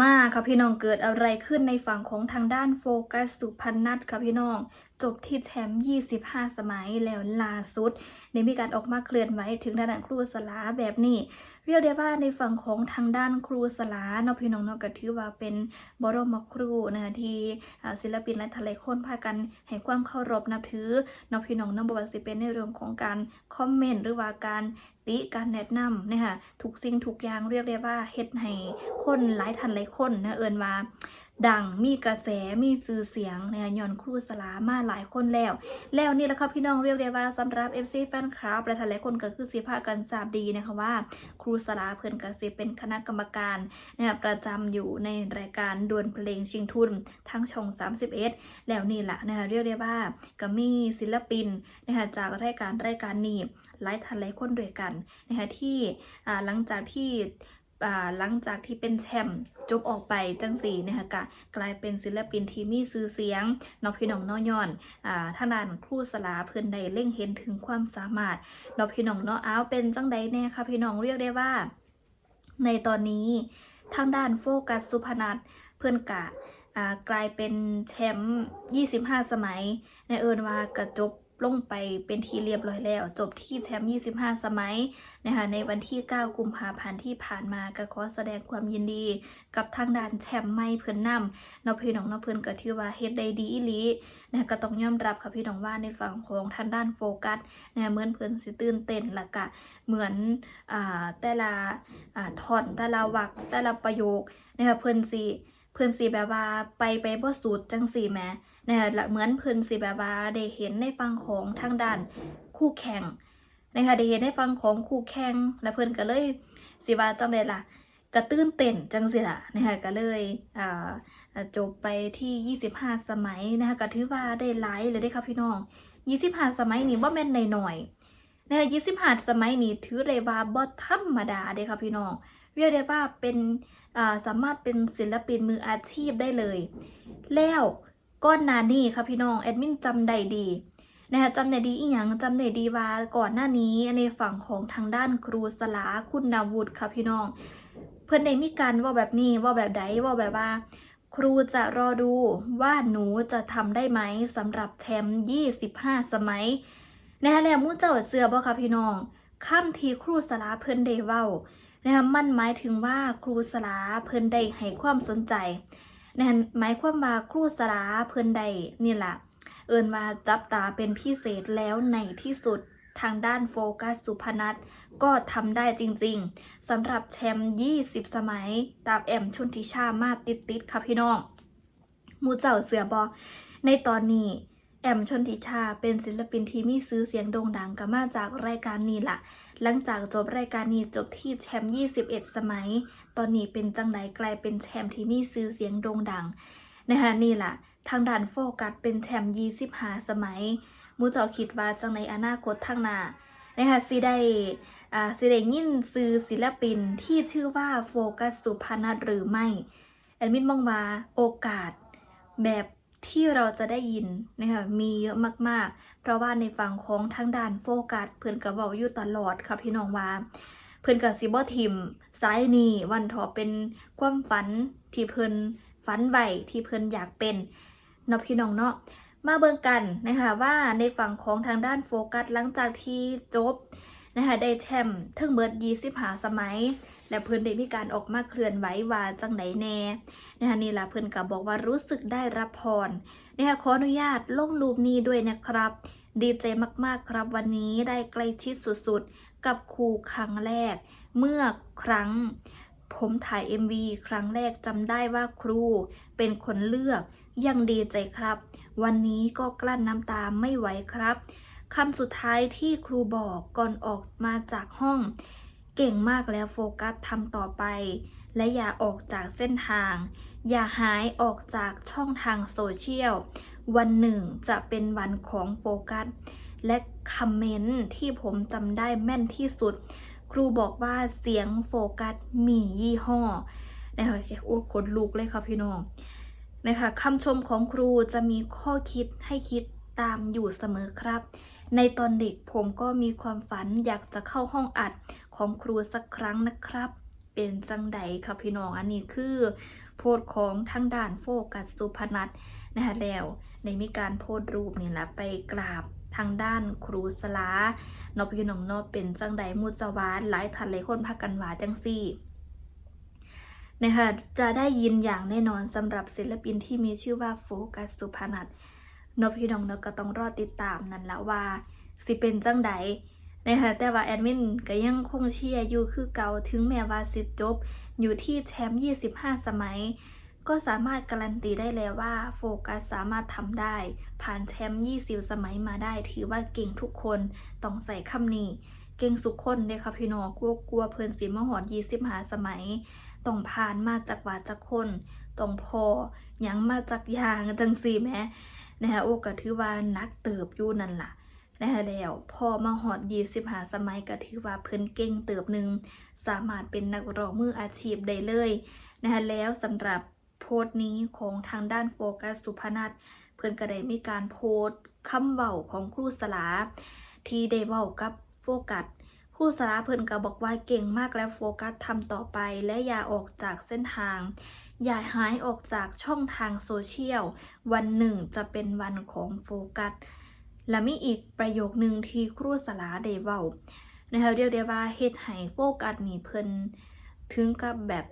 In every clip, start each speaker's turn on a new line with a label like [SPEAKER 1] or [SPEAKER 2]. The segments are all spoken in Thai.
[SPEAKER 1] มาค่ะพี่น้องเกิดอะไรขึ้นในฝั่งของทางด้านโฟกัสสุพนัทค่ะพี่น้องจบที่แชมป์25 สมัยแล้วล่าสุดได้มีการออกมาเคลื่อนไหวถึงด้านครูสลาแบบนี้เรียกได้ว่าในฝั่งของทางด้านครูสลาเนาะพี่น้องเนาะก็ถือว่าเป็นบรมครูนะคะที่ศิลปินและทะเลคนพากันให้ความเคารพนับถือเนาะพี่น้องเนาะบ่ว่าสิเป็นในเรื่องของการคอมเมนต์หรือว่าการติการแนะนำนะคะทุกสิ่งทุกอย่างเรียกได้ว่าเฮ็ดให้คนหลายท่านหลายคนนะเอิ้นว่า ดังมีกระแสมีสื่อเสียงในย้อนครูสลามาหลายคนแล้ว แล้วนี่แหละครับพี่น้องเรียกได้ว่าสำหรับ FC แฟนคลับและหลายคนก็คือสิพากันทราบดีนะคะว่า ครูสลาเพิ่อนก็สิเป็นคณะกรรมการนะประจำอยู่ในรายการดวลเพลงชิงทุนทั้งช่อง 31 แล้วนี่แหละนะคะเรียกได้ว่าก็มีศิลปินนะคะจากรายการรายการนี้หลายท่านหลายคนด้วยกันนะคะที่หลังจากที่ หลังจากที่เป็นแชมป์จบออกไปจังสีนะคะกะกลายเป็นศิลปินที่มีชื่อเสียงนองพี่น้องน้อยย้อนอ่าทางด้านครูสลาเพิ่อนได้เล่งเห็นถึงความสามารถนองพี่น้องนาะอ้าวเป็นจังใดแน่ค่ะพี่น้องเรียกได้ว่า ในตอนนี้ทางด้านโฟกัสสุพนัทเพื่อนกะอ่ากลายเป็นแชมป์25 สมัย ในเอินว่ากระจบ ลงไปเป็นที่เรียบร้อยแล้ว จบที่แชมป์ 25 สมัยนะคะในวันที่ 9 กุมภาพันธ์ที่ผ่านมาก็ขอแสดงความยินดี กับทางด้านแชมป์ไม่เพื่อนนำนพี่น้องนาะเพื่อนก็ถือว่าเฮ็ดได้ดีอีหลีนะคะก็ต้องยอมรับค่ะพี่น้องว่าในฝั่งของทางด้านโฟกัสนะเหมือนเพื่อนสิตื่นเต้นละก็เหมือนอ่าแต่ละอ่าท่อนแต่ละวรรคแต่ละประโยคนะคะเพื่อนสิ เพื่อนสิแบบว่าไปไปบ่สุดจังสี่แหมนะคะและเหมือนเพื่อนสิแบบว่าได้เห็นในฝั่งของทางด้านคู่แข่งนะคะได้เห็นได้ฟังของคู่แข่ง และเพื่อนก็เลยสิว่าจังไดล่ะกระตื้นเต้นจังสิล่ะนะคะก็เลยอ่าจบไปที่ 25 สมัยนะคะก็ถือว่าได้หลายเลยได้อค่ะพี่น้อง 25 สมัยนี่บ่แม่นหน่อยๆนะคะ25 สมัยนี่ถือเลยว่าบ่ธรรมดาเด้อค่ะพี่น้องเรียกได้ว่าเป็น สามารถเป็นศิลปินมืออาชีพได้เลย แล้วก้อนนานี่ค่ะพี่น้องแอดมินจำได้ดีนะคะจำได้ดีอีหยังจำได้ดีว่าก่อนหน้านี้ในฝั่งของทางด้านครูสลาคุณนาวุฒิค่ะพี่น้อง เพื่อนได้มีการว่าแบบนี้ว่าแบบใดว่าแบบว่า ครูจะรอดูว่าหนูจะทำได้ไหมสำหรับแชมป์25 สมัยนะคะแล้วมู่เจ้าเสือบ่ค่ะพี่น้องค่ำทีครูสลาเพิ่อนได้เว้า นะคะมันหมายถึงว่าครูสลาเพิ่นได้ให้ความสนใจนะคะหมายความว่าครูสลาเพิ่นได้นี่แหละเอินว่าจับตาเป็นพิเศษแล้วในที่สุดทางด้านโฟกัสสุพนัทก็ทำได้จริงๆสำหรับแชมป์20 สมัย ตามแอมชนทิชามาติดๆค่ะพี่น้องมูเจ้าเสือบอในตอนนี้ แอมชนทิชาเป็นศิลปินที่มีซื้อเสียงโด่งดังกันมาจากรายการนี้ล่ะ หลังจากจบรายการนี้จบที่แชมป์ 21 สมัย ตอนนี้เป็นจังไดกลายเป็นแชมป์ที่มีซื้อเสียงโด่งดังนะคะนี่ล่ะ ทางด้านโฟกัสเป็นแชมป์ 25 สมัย มูจ้าคิดว่าจังในอนาคตทางหน้านะคะสิได้อ่าสิได้ยินซื้อศิลปินที่ชื่อว่าโฟกัสสุพนัทหรือไม่ แอดมินมองว่าโอกาสแบบ ที่เราจะได้ยินนะคะมีเยอะมากๆ เพราะว่าในฝั่งของทางด้านโฟกัสเพื่อนก็บอกอยู่ตลอดค่ะพี่น้องว่าเพื่อนกับซิบอทิมซ้ายนี่วันทอเป็นความฝันที่เพิ่นฝันไว้ที่เพิ่นอยากเป็นเนาะพี่น้องเนาะมาเบิ่งกันนะคะว่าในฝั่งของทางด้านโฟกัสหลังจากที่จบนะคะได้แชมป์ทั้งเบิด25สมัย และเพื่อนได้มีการออกมาเคลื่อนไหวว่าจังไหนแน่นะคะนี่ล่ะเพื่อนก็บอกว่ารู้สึกได้รับพรนะคะขออนุญาตลงรูปนี้ด้วยนะครับ ดีใจมากๆครับวันนี้ได้ใกล้ชิดสุดๆ กับครูครั้งแรก เมื่อครั้งผมถ่าย MV ครั้งแรกจำได้ว่าครูเป็นคนเลือก ยังดีใจครับ วันนี้ก็กลั้นน้ำตาไม่ไหวครับคำสุดท้ายที่ครูบอกก่อนออกมาจากห้อง เก่งมากแล้วโฟกัสทำต่อไป และอย่าออกจากเส้นทาง อย่าหายออกจากช่องทางโซเชียล วันหนึ่งจะเป็นวันของโฟกัส และคอมเมนต์ที่ผมจำได้แม่นที่สุด ครูบอกว่าเสียงโฟกัสมียี่ห้อนะคะโอ้ขนลุกเลยค่ะพี่น้องนะคะคำชมของครูจะมีข้อคิดให้คิดตามอยู่เสมอครับ ในตอนเด็กผมก็มีความฝันอยากจะเข้าห้องอัดของครูสักครั้งนะครับ เป็นจังใดครับพี่น้องอันนี้คือโพสของทางด้านโฟกัสสุพนัทนะคะแล้วในมีการโพสรูปนี่แหละไปกราบทางด้านครูสลานอพี่น้องเนอเป็นจังใดมุจวานหลายทันหลายคนพากันหวาจังซี่นะคะจะได้ยินอย่างแน่นอนสำหรับศิลปินที่มีชื่อว่าโฟกัสสุพนัท นพี่น้องเนอก็ต้องรอติดตามนั่นและว่า สิเป็นจังใดนะคะแต่ว่าแอดมินก็ยังคงเชียร์อยู่คือเก่าถึงแม้ว่าสิจบ อยู่ที่แชมป์25 สมัย ก็สามารถการันตีได้แล้วว่าโฟกัสสามารถทำได้ ผ่านแชมป์20 สมัยมาได้ ถือว่าเก่งทุกคนต้องใส่คำนี้ เก่งสุกคนเด้ค่ะพี่น้องกลัวกลัวเพิ่นสิมหอด25 สมัยต้องผ่านมาจากว่าจากคนต้องพอยังมาจากยางจังสีแม้ นะคะโอ้ก็ถือว่านักเติบอยู่นั่นล่ะนะคะแล้วพอมาหอดยีสิบหาสมัยก็ถือว่าเพิ่นเก่งเติบหนึ่งสามารถเป็นนักร้องมืออาชีพได้เลยนะคะแล้วสำหรับโพสต์นี้ของทางด้านโฟกัสสุพนัทเพิ่อนก็ได้มีการโพสต์คำเว้าของครูสลา ที่ได้เว้ากับโฟกัสครูสลาเพิ่อนก็บอกว่าเก่งมากแล้วโฟกัสทำต่อไปและอย่าออกจากเส้นทาง อย่าหายออกจากช่องทางโซเชียล วันหนึ่งจะเป็นวันของโฟกัส และมีอีกประโยคนึงที่ครูสลาได้เว้านะคะเรียกได้ว่าเฮ็ดให้โฟกัสนี่เพิ่นถึงกับแบบ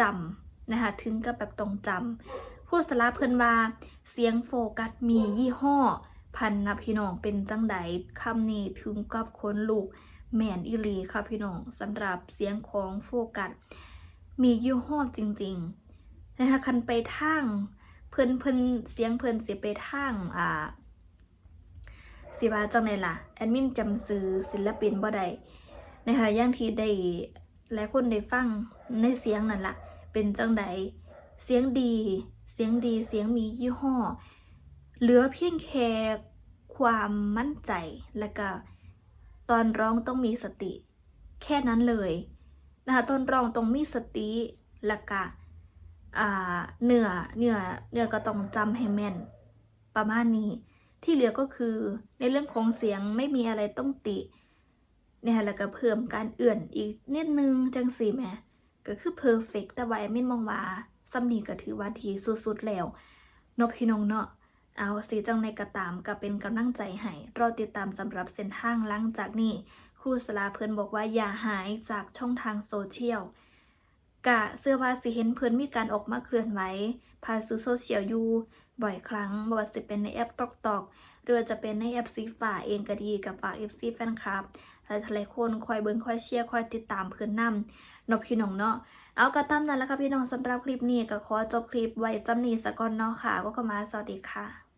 [SPEAKER 1] จำนะคะถึงกับแบบต้องจำครูสลาเพิ่นว่าเสียงโฟกัสมียี่ห้อ พันนะพี่น้องเป็นจังใดคำนี้ถึงกับคนลูกแม่นอิลีค่ะพี่น้องสำหรับเสียงของโฟกัสมียี่ห้อจริง ๆ นะคะคันไปทางเพิ่นเพิ่นเสียงเพิ่นสิไปทางอ่าสิว่าจังไดล่ะแอดมินจำซื้อศิลปินบ่ได้นะคะย่างที่ได้หลายคนได้ฟังในเสียงนั่นล่ะเป็นจังใดเสียงดี เสียงดีเสียงมียี่ห้อ เหลือเพียงแค่ความมั่นใจและก็ตอนร้องต้องมีสติ แค่นั้นเลยนะคะตอนร้องต้องมีสติและก็ อ่าเนื้อเนื้อเนื้อก็ต้องจำให้แม่น ประมาณนี้ ที่เหลือก็คือในเรื่องของเสียงไม่มีอะไรต้องติเนี่ยแล้วก็เพิ่มการเอื่อนอีกนิดนึงจังสีแหมก็คือเพอร์เฟกแต่ว่าแอมินมองว่าซัมนี่ก็ถือว่าดีสุดๆแล้วนบพี่น้องเนาะเอาสีจังในกระตามก็เป็นกำลังใจให้รอติดตามสำหรับเส้นทางหลังจากนี้ ครูสลาเพิ่นบอกว่าอย่าหายจากช่องทางโซเชียล กะเสื้อว่าสิเห็นเพิ่อนมีการออกมาเคลื่อนไหวผ่านสื่อโซเชียลอยู่บ่อยครั้งบ่ว่าสิเป็นในแอปตอกตอกหรือจะเป็นในแอปซีฝ่าเองก็ดีกับฝาก FC แฟนคลับหลายๆคนคอยเบิ่งคอยเชียร์คอยติดตามเพื่อนนำนบพี่น้องเนาะเอากระตั้มนั้นแล้วค่ะพี่น้องสำหรับคลิปนี้ก็ขอจบคลิปไว้จำนี้สะก่อนเนาะค่ะก็ขมาสวัสดีค่ะ